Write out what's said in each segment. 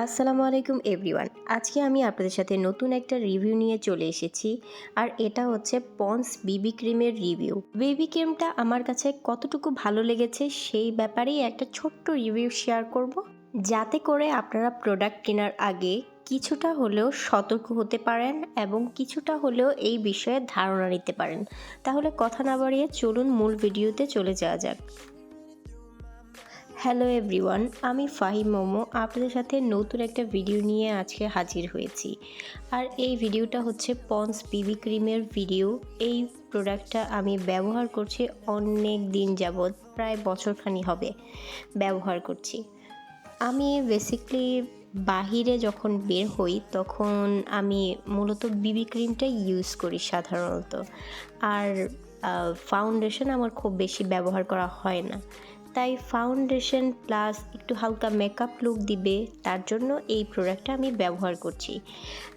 আসসালামু আলাইকুম এভরিওয়ান। আজকে আমি আপনাদের সাথে নতুন একটা রিভিউ নিয়ে চলে এসেছি, আর এটা হচ্ছে পন্স বিবি ক্রিমের রিভিউ। বেবি ক্রিমটা আমার কাছে কতটুকু ভালো লেগেছে সেই ব্যাপারেই একটা ছোট্ট রিভিউ শেয়ার করব, যাতে করে আপনারা প্রোডাক্ট কেনার আগে কিছুটা হলেও সতর্ক হতে পারেন এবং কিছুটা হলেও এই বিষয়ে ধারণা নিতে পারেন। তাহলে কথা না বাড়িয়ে চলুন মূল ভিডিওতে চলে যাওয়া যাক। হ্যালো এভরিওয়ান আমি ফাহিম মোমো, আপনাদের সাথে নতুন একটা ভিডিও নিয়ে আজকে হাজির হয়েছি। আর এই ভিডিওটা হচ্ছে পন্স বিবি ক্রিমের ভিডিও এই প্রোডাক্টটা আমি ব্যবহার করছি অনেক দিন যাবৎ, প্রায় বছরখানি হবে ব্যবহার করছি। আমি বেসিকলি বাহিরে যখন বের হই, তখন আমি মূলত বিবি ক্রিমটা ইউজ করি সাধারণত। আর ফাউন্ডেশন আমার খুব বেশি ব্যবহার করা হয় না। তাই ফাউন্ডেশন প্লাস একটু হালকা মেকআপ লুক দিবে, তার জন্য এই প্রোডাক্টটা আমি ব্যবহার করছি।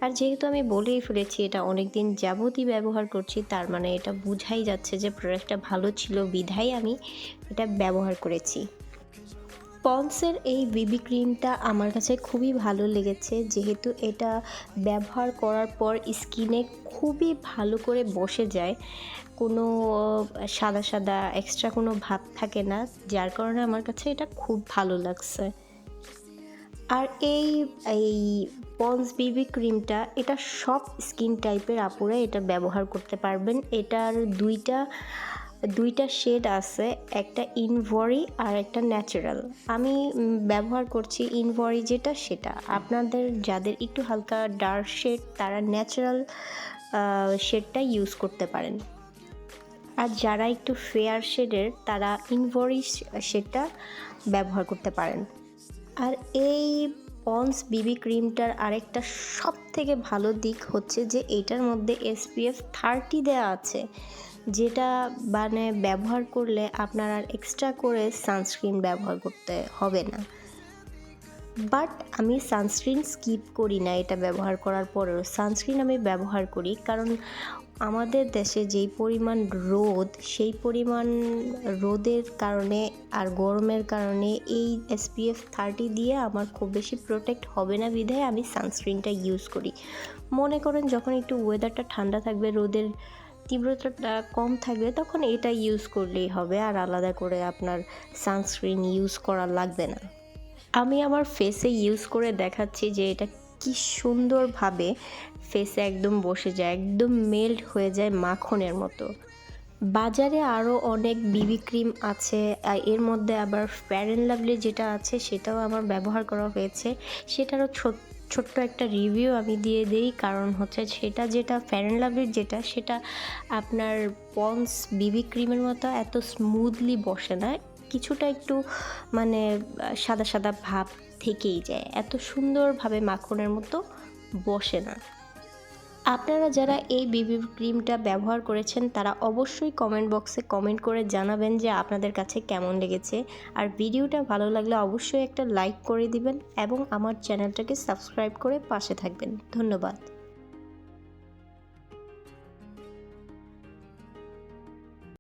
আর যেহেতু আমি বলেই ফেলেছি এটা অনেক দিন যাবতই ব্যবহার করছি, তার মানে এটা বোঝাই যাচ্ছে যে প্রোডাক্টটা ভালো ছিল বিধায় আমি এটা ব্যবহার করেছি। পন্সের এই বিবি ক্রিমটা আমার কাছে খুবই ভালো লেগেছে। যেহেতু এটা ব্যবহার করার পর স্কিনে খুবই ভালো করে বসে যায়। কোনো সাদা সাদা এক্সট্রা কোনো ভাব থাকে না। যার কারণে আমার কাছে এটা খুব ভালো লাগছে। আর এই এই পন্স বিবি ক্রিমটা এটা সব স্কিন টাইপের আপুরা এটা ব্যবহার করতে পারবেন। এটার দুইটা দুইটা শেড আছে, একটা ইনভরি আর একটা ন্যাচারাল। আমি ব্যবহার করছি ইনভরি যেটা সেটা। আপনাদের যাদের একটু হালকা ডার্ক শেড, তারা ন্যাচারাল শেডটা ইউজ করতে পারেন। আর যারা একটু ফেয়ার শেডের, তারা ইনভরি শেডটা ব্যবহার করতে পারেন। আর এই পন্স বিবি ক্রিমটার আরেকটা সব থেকে ভালো দিক হচ্ছে যে, এটার মধ্যে এসপিএফ থার্টি দেওয়া আছে। যেটা মানে ব্যবহার করলে আপনার আর এক্সট্রা করে সানস্ক্রিন ব্যবহার করতে হবে না। বাট আমি সানস্ক্রিন স্কিপ করি না এটা ব্যবহার করার পরেও। সানস্ক্রিন আমি ব্যবহার করি কারণ আমাদের দেশে যেই পরিমাণ রোদ, সেই পরিমাণ রোদের কারণে আর গরমের কারণে এই এসপিএফ থার্টি দিয়ে আমার খুব বেশি প্রোটেক্ট হবে না বিধায় আমি সানস্ক্রিনটা ইউজ করি। মনে করেন যখন একটু ওয়েদারটা ঠান্ডা থাকবে, রোদের তীব্রতাটা কম থাকবে তখন এটা ইউজ করলেই হবে, আর আলাদা করে আপনার সানস্ক্রিন ইউজ করা লাগবে না। আমি আমার ফেসে ইউজ করে দেখাচ্ছি যে এটা কি সুন্দরভাবে ফেসে একদম বসে যায়, একদম মেল্ট হয়ে যায় মাখনের মতো। বাজারে আরও অনেক বিবি ক্রিম আছে এর মধ্যে আবার ফ্যার অ্যান্ড লাভলি যেটা আছে সেটাও আমার ব্যবহার করা হয়েছে। সেটারও ছোট্ট একটা রিভিউ আমি দিয়ে দিই। কারণ হচ্ছে সেটা যেটা ফ্যার অ্যান্ড লাভলির যেটা, সেটা আপনার পন্স বিবি ক্রিমের মতো এত স্মুথলি বসে না। কিছুটা একটু মানে সাদা সাদা ভাব থেকেই যায়। এত সুন্দরভাবে মাখনের মতো বসে না। আপনারা যারা এই বিবি ক্রিমটা ব্যবহার করেছেন, তারা অবশ্যই কমেন্ট বক্সে কমেন্ট করে জানাবেন যে আপনাদের কাছে কেমন লেগেছে। আর ভিডিওটা ভালো লাগলে অবশ্যই একটা লাইক করে দিবেন এবং আমার চ্যানেলটাকে সাবস্ক্রাইব করে পাশে থাকবেন। ধন্যবাদ।